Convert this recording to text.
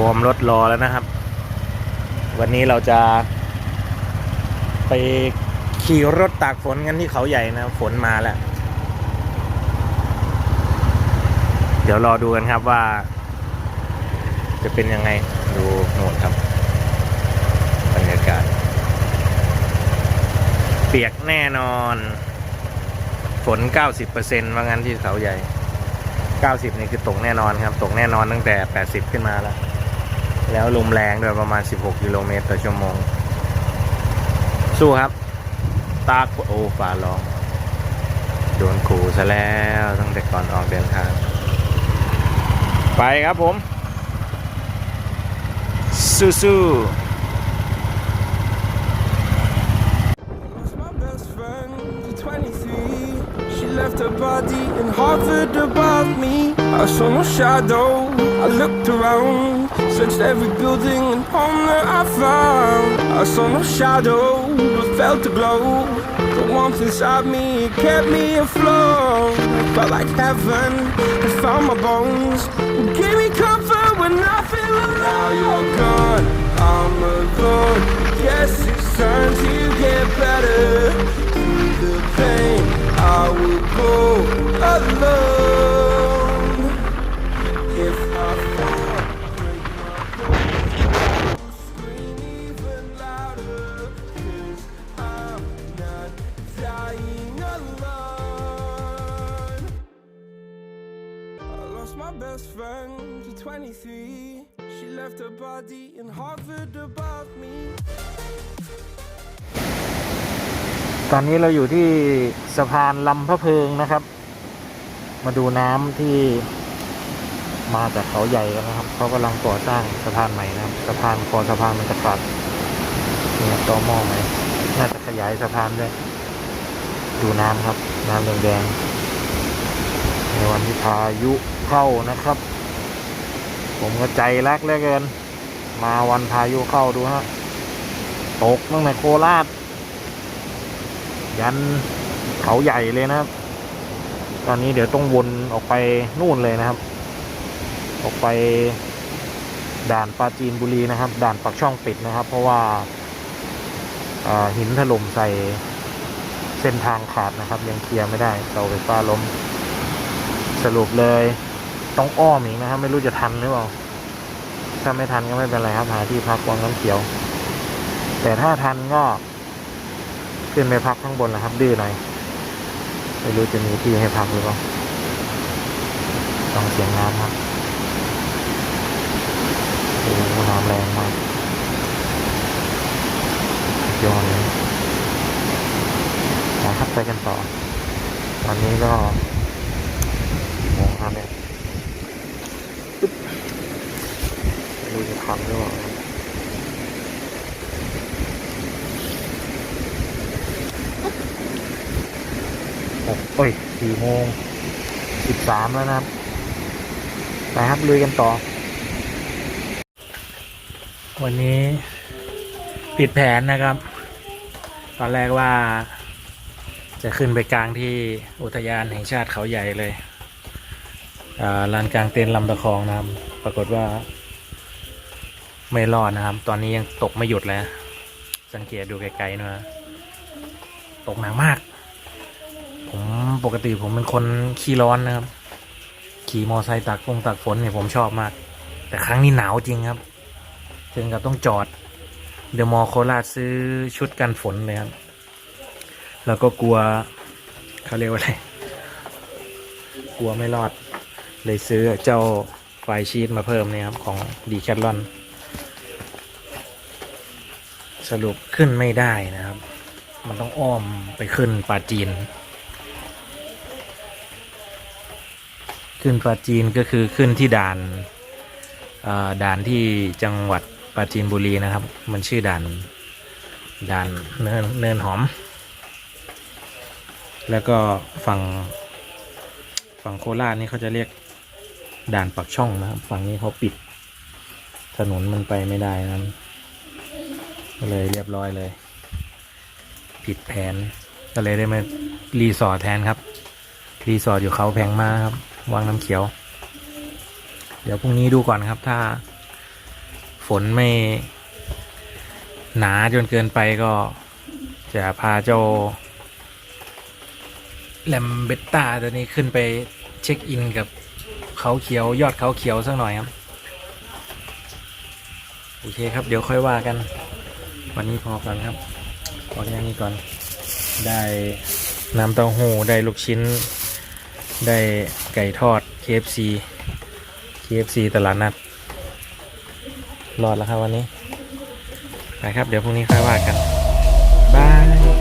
วอร์มรถรอแล้วนะครับ วันนี้เราจะ ไปขี่รถตากฝนกันที่เขาใหญ่นะฝนมาแล้ว เดี๋ยวรอดูกันครับว่า จะเป็นยังไงดูโน่นครับบรรยากาศ เปียกแน่นอน ฝน 90%ว่างั้นที่เขาใหญ่ 90 นี่คือตกแน่นอนครับ ตกแน่นอนตั้งแต่ 80 ขึ้นมาแล้ว แล้วลมแรงด้วยประมาณ 16 กิโลเมตรต่อชั่วโมง สู้ครับ ตากโอ้ฟ้าร้อง โดนขู่ซะแล้วตั้งแต่ก่อนออกเดินทาง ไปครับผม สู้ๆ her body in Harvard above me. I saw no shadow. I looked around, searched every building and home that I found. I saw no shadow, but felt the glow. The warmth inside me kept me afloat. Felt like heaven had found my bones. Gave me comfort when I feel alone. Now you're gone, my best friend to 23. She left her body in Harvard above me. ตอนนี้เราอยู่ที่สะพานลำพระเพิงนะครับ มาดูน้ำที่มาจากเขาใหญ่กันนะครับเขากำลังก่อสร้างสะพานใหม่นะครับสะพานคอสะพานมันจะขาดเนี่ยต่อหม้อไหมน่าจะขยายสะพานด้วย ดูน้ำครับ น้ำแดงๆ ในวันที่พายุเข้านะครับ ผมก็ใจรักเหลือเกิน มาวันพายุเข้าดูฮะตกตั้งแต่โคราช ยันเขาใหญ่เลยนะครับ ตอนนี้เดี๋ยวต้องวนออกไปนู่นเลยนะครับ ออกไปด่านปราจีนบุรีนะครับ ด่านปักช่องปิดนะครับ เพราะว่าอ่าหินถล่มใส่เส้นทางขาดนะครับ ยังเคลียร์ไม่ได้เสาไฟฟ้าล้ม สรุปเลยต้องอ้อมอีกนะครับ ไม่รู้จะทันหรือเปล่า ถ้าไม่ทันก็ไม่เป็นไรครับหาที่พักวังน้ำเขียว แต่ถ้าทันก็ ขึ้นไปพักข้างบนนะครับดื้อหน่อยไม่รู้จะมีที่ให้พักหรือเปล่าต้องเสียงน้ำครับโอ้น้ำแรงมากสุดยอดเลยนะครับไปกันต่อวันนี้ก็กี่โมงครับเนี่ยปึ๊บ ไม่รู้จะทันหรือเปล่าหกเอ้ยสี่โมงสิบสามแล้วนะครับ ไปครับลุยกันต่อ วันนี้ผิดแผนนะครับ ตอนแรกว่าจะขึ้นไปกลางที่อุทยานแห่งชาติเขาใหญ่เลยลานกลางเต็นท์ลำตะคองนะครับ ปรากฏว่า ไม่รอดนะครับ ตอนนี้ยังตกไม่หยุดเลยสังเกตดูไกลๆนะตกหนักมาก ผมปกติผมเป็นคนขี้ร้อนนะครับ ขี่มอไซค์ตากฟงตากฝนเนี่ยผมชอบมาก แต่ครั้งนี้หนาวจริงครับ ถึงกับต้องจอด เดอะมอโคราชซื้อชุดกันฝนเลยครับ แล้วก็กลัวเขาเรียกว่าอะไร กลัวไม่รอด เลยซื้อเจ้าไฟชีตมาเพิ่มเนี่ยครับของดีแคทลอน สรุปขึ้นไม่ได้นะครับ มันต้องอ้อมไปขึ้นปาจีน ขึ้นปราจีนก็คือขึ้นที่ด่านอ่าด่านที่จังหวัดปราจีนบุรีนะครับ มันชื่อด่านด่านเนินเนินหอม แล้วก็ฝั่งฝั่งโคราชนี่เขาจะเรียกด่านปักช่องนะครับ ฝั่งนี้เขาปิด ถนนมันไปไม่ได้นะครับ ก็เลยเรียบร้อยเลย ผิดแผน ก็เลยได้มารีสอร์ทแทนครับ รีสอร์ทอยู่เขาแพงมากครับ วางน้ำเขียว เดี๋ยวพรุ่งนี้ดูก่อนครับ ถ้า ฝนไม่ หนาจนเกินไปก็ จะพาเจ้าแลมเบตตาตัวนี้ขึ้นไปเช็คอินกับเขาเขียว ยอดเขาเขียวสักหน่อยครับ โอเคครับ เดี๋ยวค่อยว่ากัน วันนี้พอก่อนครับพอแค่นี้ก่อน ได้น้ำเต้าหู้ได้ลูกชิ้น ได้ไก่ทอด KFC KFC ตลาดนัดรอดแล้วครับวันนี้ไปครับ เดี๋ยวพรุ่งนี้ค่อยว่ากันบาย